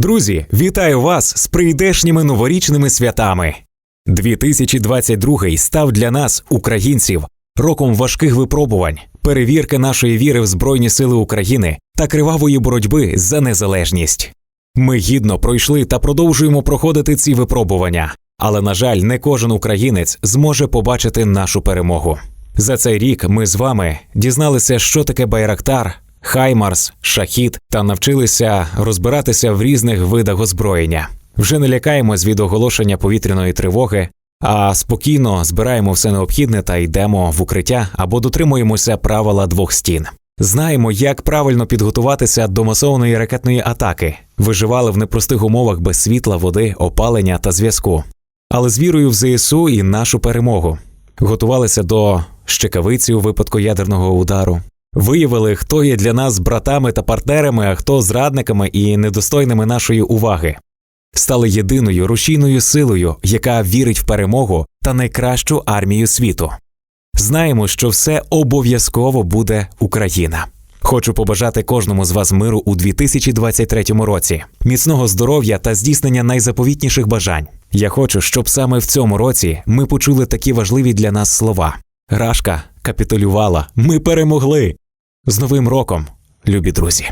Друзі, вітаю вас з прийдешніми новорічними святами. 2022 став для нас, українців, роком важких випробувань, перевірки нашої віри в Збройні Сили України та кривавої боротьби за незалежність. Ми гідно пройшли та продовжуємо проходити ці випробування, але, на жаль, не кожен українець зможе побачити нашу перемогу. За цей рік ми з вами дізналися, що таке Байрактар, Хаймарс, Шахід та навчилися розбиратися в різних видах озброєння. Вже не лякаємось від оголошення повітряної тривоги, а спокійно збираємо все необхідне та йдемо в укриття або дотримуємося правила двох стін. Знаємо, як правильно підготуватися до масованої ракетної атаки. Виживали в непростих умовах без світла, води, опалення та зв'язку. Але з вірою в ЗСУ і нашу перемогу. Готувалися до щекавиці у випадку ядерного удару. Виявили, хто є для нас братами та партнерами, а хто зрадниками і недостойними нашої уваги. Стали єдиною рушійною силою, яка вірить в перемогу та найкращу армію світу. Знаємо, що все обов'язково буде Україна. Хочу побажати кожному з вас миру у 2023 році, міцного здоров'я та здійснення найзаповітніших бажань. Я хочу, щоб саме в цьому році ми почули такі важливі для нас слова: Рашка капітулювала, ми перемогли. З Новим роком, любі друзі!